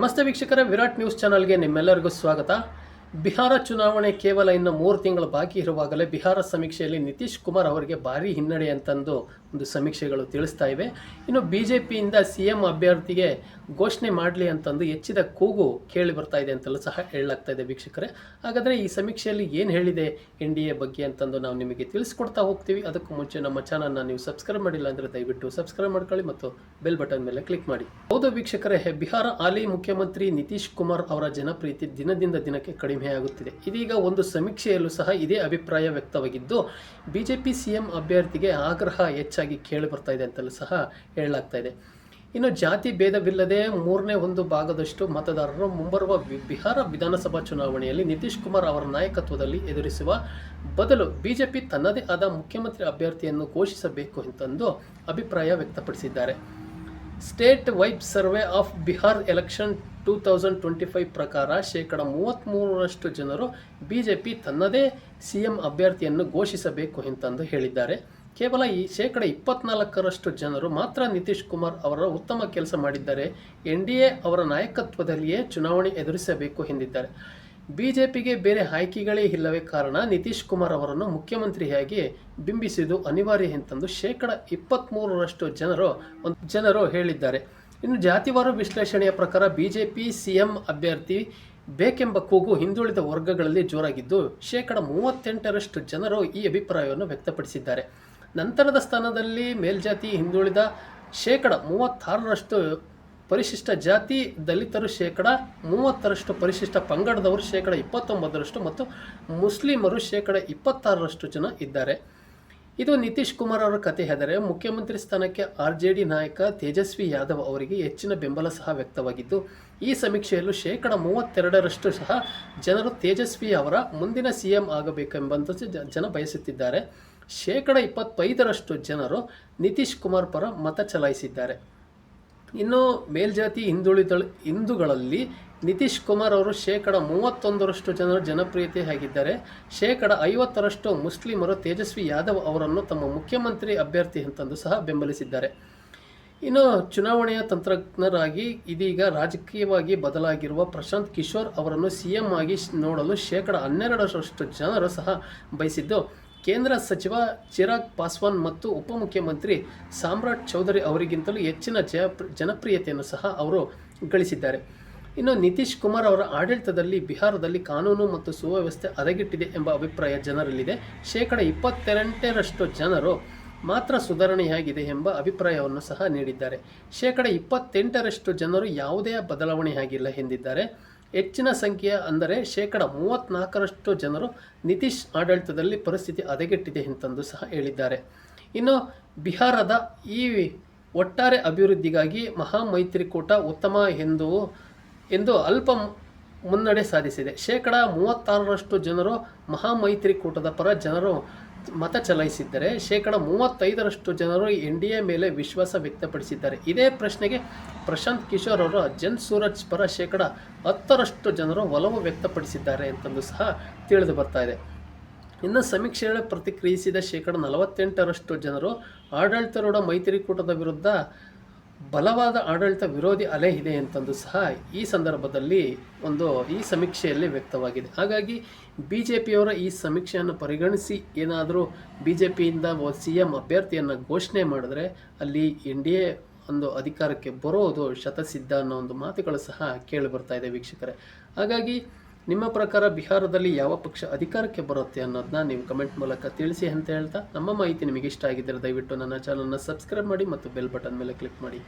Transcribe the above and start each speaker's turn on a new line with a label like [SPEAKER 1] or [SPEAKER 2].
[SPEAKER 1] ನಮಸ್ತೆ ವೀಕ್ಷಕರ ವಿರಾಟ್ ನ್ಯೂಸ್ ಚಾನಲ್ಗೆ ನಿಮ್ಮೆಲ್ಲರಿಗೂ ಸ್ವಾಗತ. ಬಿಹಾರ ಚುನಾವಣೆ ಕೇವಲ ಇನ್ನು ಮೂರು ತಿಂಗಳು ಬಾಕಿ ಇರುವಾಗಲೇ ಬಿಹಾರ ಸಮೀಕ್ಷೆಯಲ್ಲಿ ನಿತೀಶ್ ಕುಮಾರ್ ಅವರಿಗೆ ಭಾರಿ ಹಿನ್ನಡೆ ಅಂತಂದು ಒಂದು ಸಮೀಕ್ಷೆಗಳು ತಿಳಿಸ್ತಾ ಇವೆ. ಇನ್ನು ಬಿ ಜೆ ಪಿಯಿಂದ ಸಿ ಎಂ ಅಭ್ಯರ್ಥಿಗೆ ಘೋಷಣೆ ಮಾಡಲಿ ಅಂತಂದು ಹೆಚ್ಚಿದ ಕೂಗು ಕೇಳಿ ಬರ್ತಾ ಇದೆ ಅಂತಲೂ ಸಹ ಹೇಳಲಾಗ್ತಾ ಇದೆ ವೀಕ್ಷಕರೇ. ಹಾಗಾದರೆ ಈ ಸಮೀಕ್ಷೆಯಲ್ಲಿ ಏನು ಹೇಳಿದೆ ಎನ್ ಡಿ ಎ ಬಗ್ಗೆ ಅಂತಂದು ನಾವು ನಿಮಗೆ ತಿಳಿಸ್ಕೊಡ್ತಾ ಹೋಗ್ತೀವಿ. ಅದಕ್ಕೂ ಮುಂಚೆ ನಮ್ಮ ಚಾನಲ್ನ ನೀವು ಸಬ್ಸ್ಕ್ರೈಬ್ ಮಾಡಿಲ್ಲ ಅಂದರೆ ದಯವಿಟ್ಟು ಸಬ್ಸ್ಕ್ರೈಬ್ ಮಾಡ್ಕೊಳ್ಳಿ ಮತ್ತು ಬೆಲ್ ಬಟನ್ ಮೇಲೆ ಕ್ಲಿಕ್ ಮಾಡಿ. ಹೌದು ವೀಕ್ಷಕರೇ, ಬಿಹಾರ ಹಾಲಿ ಮುಖ್ಯಮಂತ್ರಿ ನಿತೀಶ್ ಕುಮಾರ್ ಅವರ ಜನಪ್ರೀತಿ ದಿನದಿಂದ ದಿನಕ್ಕೆ ಕಡಿಮೆಯಾಗುತ್ತಿದೆ ಇದೀಗ ಒಂದು ಸಮೀಕ್ಷೆಯಲ್ಲೂ ಸಹ ಇದೇ ಅಭಿಪ್ರಾಯ ವ್ಯಕ್ತವಾಗಿದ್ದು, ಬಿಜೆಪಿ ಸಿಎಂ ಅಭ್ಯರ್ಥಿಗೆ ಆಗ್ರಹ ಹೆಚ್ಚಾಗಿ ಕೇಳಿ ಬರ್ತಾ ಇದೆ ಅಂತಲೂ ಸಹ ಹೇಳಲಾಗ್ತಾ ಇದೆ. ಇನ್ನು ಜಾತಿ ಭೇದವಿಲ್ಲದೆ ಮೂರನೇ ಒಂದು ಭಾಗದಷ್ಟು ಮತದಾರರು ಮುಂಬರುವ ಬಿಹಾರ ವಿಧಾನಸಭಾ ಚುನಾವಣೆಯಲ್ಲಿ ನಿತೀಶ್ ಕುಮಾರ್ ಅವರ ನಾಯಕತ್ವದಲ್ಲಿ ಎದುರಿಸುವ ಬದಲು ಬಿಜೆಪಿ ತನ್ನದೇ ಆದ ಮುಖ್ಯಮಂತ್ರಿ ಅಭ್ಯರ್ಥಿಯನ್ನು ಘೋಷಿಸಬೇಕು ಅಂತಂದು ಅಭಿಪ್ರಾಯ ವ್ಯಕ್ತಪಡಿಸಿದ್ದಾರೆ. State vibe survey of Bihar election two thousand twenty five ಪ್ರಕಾರ ಶೇಕಡ ಮೂವತ್ತ್ಮೂರರಷ್ಟು ಜನರು ಪಿ ತನ್ನದೇ ಸಿ ಎಂ ಅಭ್ಯರ್ಥಿಯನ್ನು ಘೋಷಿಸಬೇಕು ಅಂತಂದು ಹೇಳಿದ್ದಾರೆ. ಕೇವಲ ಈ ಶೇಕಡ ಇಪ್ಪತ್ನಾಲ್ಕರಷ್ಟು ಜನರು ಮಾತ್ರ ನಿತೀಶ್ ಕುಮಾರ್ ಅವರ ಉತ್ತಮ ಕೆಲಸ ಮಾಡಿದ್ದಾರೆ ಎನ್ ಡಿ ಎ ಅವರ ನಾಯಕತ್ವದಲ್ಲಿಯೇ ಚುನಾವಣೆ ಎದುರಿಸಬೇಕು ಎಂದಿದ್ದಾರೆ. ಬಿ ಜೆ ಪಿಗೆ ಬೇರೆ ಆಯ್ಕೆಗಳೇ ಇಲ್ಲವೇ ಕಾರಣ ನಿತೀಶ್ ಕುಮಾರ್ ಅವರನ್ನು ಮುಖ್ಯಮಂತ್ರಿಯಾಗಿ ಬಿಂಬಿಸಿದ್ದು ಅನಿವಾರ್ಯ ಎಂತಂದು ಶೇಕಡ ಇಪ್ಪತ್ತ್ಮೂರರಷ್ಟು ಜನರು ಒಂದು ಜನರು ಹೇಳಿದ್ದಾರೆ. ಇನ್ನು ಜಾತಿವಾರು ವಿಶ್ಲೇಷಣೆಯ ಪ್ರಕಾರ ಬಿಜೆಪಿ ಸಿಎಂ ಅಭ್ಯರ್ಥಿ ಬೇಕೆಂಬ ಕೂಗು ಹಿಂದುಳಿದ ವರ್ಗಗಳಲ್ಲಿ ಜೋರಾಗಿದ್ದು, ಶೇಕಡ ಮೂವತ್ತೆಂಟರಷ್ಟು ಜನರು ಈ ಅಭಿಪ್ರಾಯವನ್ನು ವ್ಯಕ್ತಪಡಿಸಿದ್ದಾರೆ. ನಂತರದ ಸ್ಥಾನದಲ್ಲಿ ಮೇಲ್ಜಾತಿ ಹಿಂದುಳಿದ ಶೇಕಡ ಮೂವತ್ತಾರರಷ್ಟು ಪರಿಶಿಷ್ಟ ಜಾತಿ ದಲಿತರು ಶೇಕಡ ಮೂವತ್ತರಷ್ಟು ಪರಿಶಿಷ್ಟ ಪಂಗಡದವರು ಶೇಕಡ ಇಪ್ಪತ್ತೊಂಬತ್ತರಷ್ಟು ಮತ್ತು ಮುಸ್ಲಿಮರು ಶೇಕಡ ಇಪ್ಪತ್ತಾರರಷ್ಟು ಜನ ಇದ್ದಾರೆ. ಇದು ನಿತೀಶ್ ಕುಮಾರ್ ಅವರ ಕತೆ ಹೆದರೆ ಮುಖ್ಯಮಂತ್ರಿ ಸ್ಥಾನಕ್ಕೆ ಆರ್ ಜೆ ಡಿ ನಾಯಕ ತೇಜಸ್ವಿ ಯಾದವ್ ಅವರಿಗೆ ಹೆಚ್ಚಿನ ಬೆಂಬಲ ಸಹ ವ್ಯಕ್ತವಾಗಿದ್ದು, ಈ ಸಮೀಕ್ಷೆಯಲ್ಲೂ ಶೇಕಡ ಮೂವತ್ತೆರಡರಷ್ಟು ಸಹ ಜನರು ತೇಜಸ್ವಿ ಅವರ ಮುಂದಿನ ಸಿ ಎಂ ಆಗಬೇಕೆಂಬಂತ ಜನ ಬಯಸುತ್ತಿದ್ದಾರೆ. ಶೇಕಡ ಇಪ್ಪತ್ತೈದರಷ್ಟು ಜನರು ನಿತೀಶ್ ಕುಮಾರ್ ಪರ ಮತ ಚಲಾಯಿಸಿದ್ದಾರೆ. ಇನ್ನು ಮೇಲ್ಜಾತಿ ಹಿಂದುಳಿದ ಹಿಂದೂಗಳಲ್ಲಿ ನಿತೀಶ್ ಕುಮಾರ್ ಅವರು ಶೇಕಡ ಮೂವತ್ತೊಂದರಷ್ಟು ಜನರು ಜನಪ್ರಿಯತೆ ಆಗಿದ್ದಾರೆ. ಶೇಕಡ ಐವತ್ತರಷ್ಟು ಮುಸ್ಲಿಮರು ತೇಜಸ್ವಿ ಯಾದವ್ ಅವರನ್ನು ತಮ್ಮ ಮುಖ್ಯಮಂತ್ರಿ ಅಭ್ಯರ್ಥಿ ಅಂತಂದು ಸಹ ಬೆಂಬಲಿಸಿದ್ದಾರೆ. ಇನ್ನು ಚುನಾವಣೆಯ ತಂತ್ರಜ್ಞರಾಗಿ ಇದೀಗ ರಾಜಕೀಯವಾಗಿ ಬದಲಾಗಿರುವ ಪ್ರಶಾಂತ್ ಕಿಶೋರ್ ಅವರನ್ನು ಸಿ ಎಂ ಆಗಿ ನೋಡಲು ಶೇಕಡ ಹನ್ನೆರಡರಷ್ಟು ಜನರು ಸಹ ಬಯಸಿದ್ದು ಕೇಂದ್ರ ಸಚಿವ ಚಿರಾಗ್ ಪಾಸ್ವಾನ್ ಮತ್ತು ಉಪಮುಖ್ಯಮಂತ್ರಿ ಸಾಮ್ರಾಟ್ ಚೌಧರಿ ಅವರಿಗಿಂತಲೂ ಹೆಚ್ಚಿನ ಜನಪ್ರಿಯತೆಯನ್ನು ಸಹ ಅವರು ಗಳಿಸಿದ್ದಾರೆ. ಇನ್ನು ನಿತೀಶ್ ಕುಮಾರ್ ಅವರ ಆಡಳಿತದಲ್ಲಿ ಬಿಹಾರದಲ್ಲಿ ಕಾನೂನು ಮತ್ತು ಸುವ್ಯವಸ್ಥೆ ಹದಗೆಟ್ಟಿದೆ ಎಂಬ ಅಭಿಪ್ರಾಯ ಜನರಲ್ಲಿದೆ. ಶೇಕಡ ಇಪ್ಪತ್ತೆಂಟರಷ್ಟು ಜನರು ಮಾತ್ರ ಸುಧಾರಣೆಯಾಗಿದೆ ಎಂಬ ಅಭಿಪ್ರಾಯವನ್ನು ಸಹ ನೀಡಿದ್ದಾರೆ. ಶೇಕಡ ಇಪ್ಪತ್ತೆಂಟರಷ್ಟು ಜನರು ಯಾವುದೇ ಬದಲಾವಣೆಯಾಗಿಲ್ಲ ಎಂದಿದ್ದಾರೆ. ಹೆಚ್ಚಿನ ಸಂಖ್ಯೆಯ ಅಂದರೆ ಶೇಕಡ ಮೂವತ್ತ್ನಾಲ್ಕರಷ್ಟು ಜನರು ನಿತೀಶ್ ಆಡಳಿತದಲ್ಲಿ ಪರಿಸ್ಥಿತಿ ಹದಗೆಟ್ಟಿದೆ ಎಂತಂದು ಸಹ ಹೇಳಿದ್ದಾರೆ. ಇನ್ನು ಬಿಹಾರದ ಈ ಒಟ್ಟಾರೆ ಅಭಿವೃದ್ಧಿಗಾಗಿ ಮಹಾಮೈತ್ರಿಕೂಟ ಉತ್ತಮ ಎಂದು ಎಂದು ಅಲ್ಪ ಮುನ್ನಡೆ ಸಾಧಿಸಿದೆ. ಶೇಕಡ ಮೂವತ್ತಾರರಷ್ಟು ಜನರು ಮಹಾಮೈತ್ರಿಕೂಟದ ಪರ ಜನರು ಮತ ಚಲಾಯಿಸಿದ್ದರೆ ಶೇಕಡ ಮೂವತ್ತೈದರಷ್ಟು ಜನರು ಎನ್ ಡಿ ಎ ಮೇಲೆ ವಿಶ್ವಾಸ ವ್ಯಕ್ತಪಡಿಸಿದ್ದಾರೆ. ಇದೇ ಪ್ರಶ್ನೆಗೆ ಪ್ರಶಾಂತ್ ಕಿಶೋರ್ ಅವರು ಜನ್ ಸೂರಜ್ ಪರ ಶೇಕಡ ಹತ್ತರಷ್ಟು ಜನರು ಒಲವು ವ್ಯಕ್ತಪಡಿಸಿದ್ದಾರೆ ಅಂತಂದು ಸಹ ತಿಳಿದು ಬರ್ತಾ ಇದೆ. ಇನ್ನು ಸಮೀಕ್ಷೆಗಳ ಪ್ರತಿಕ್ರಿಯಿಸಿದ ಶೇಕಡ ನಲವತ್ತೆಂಟರಷ್ಟು ಜನರು ಆಡಳಿತಾರೂಢ ಮೈತ್ರಿಕೂಟದ ವಿರುದ್ಧ ಬಲವಾದ ಆಡಳಿತ ವಿರೋಧಿ ಅಲೆ ಇದೆ ಅಂತಂದು ಸಹ ಈ ಸಂದರ್ಭದಲ್ಲಿ ಒಂದು ಈ ಸಮೀಕ್ಷೆಯಲ್ಲಿ ವ್ಯಕ್ತವಾಗಿದೆ. ಹಾಗಾಗಿ ಬಿ ಜೆ ಪಿಯವರ ಈ ಸಮೀಕ್ಷೆಯನ್ನು ಪರಿಗಣಿಸಿ ಏನಾದರೂ ಬಿ ಜೆ ಪಿಯಿಂದ ಸಿ ಎಂ ಅಭ್ಯರ್ಥಿಯನ್ನು ಘೋಷಣೆ ಮಾಡಿದ್ರೆ ಅಲ್ಲಿ ಎನ್ ಡಿ ಎ ಒಂದು ಅಧಿಕಾರಕ್ಕೆ ಬರೋದು ಶತಸಿದ್ಧ ಅನ್ನೋ ಒಂದು ಮಾತುಗಳು ಸಹ ಕೇಳಿ ಬರ್ತಾ ಇದೆ ವೀಕ್ಷಕರೇ. ಹಾಗಾಗಿ ನಿಮ್ಮ ಪ್ರಕಾರ ಬಿಹಾರದಲ್ಲಿ ಯಾವ ಪಕ್ಷ ಅಧಿಕಾರಕ್ಕೆ ಬರುತ್ತೆ ಅನ್ನೋದನ್ನ ನೀವು ಕಮೆಂಟ್ ಮೂಲಕ ತಿಳಿಸಿ ಅಂತ ಹೇಳ್ತಾ ನಮ್ಮ ಮಾಹಿತಿ ನಿಮಗೆ ಇಷ್ಟ ಆಗಿದ್ದರೆ ದಯವಿಟ್ಟು ನನ್ನ ಚಾನಲ್ನ ಸಬ್ಸ್ಕ್ರೈಬ್ ಮಾಡಿ ಮತ್ತು ಬೆಲ್ ಬಟನ್ ಮೇಲೆ ಕ್ಲಿಕ್ ಮಾಡಿ.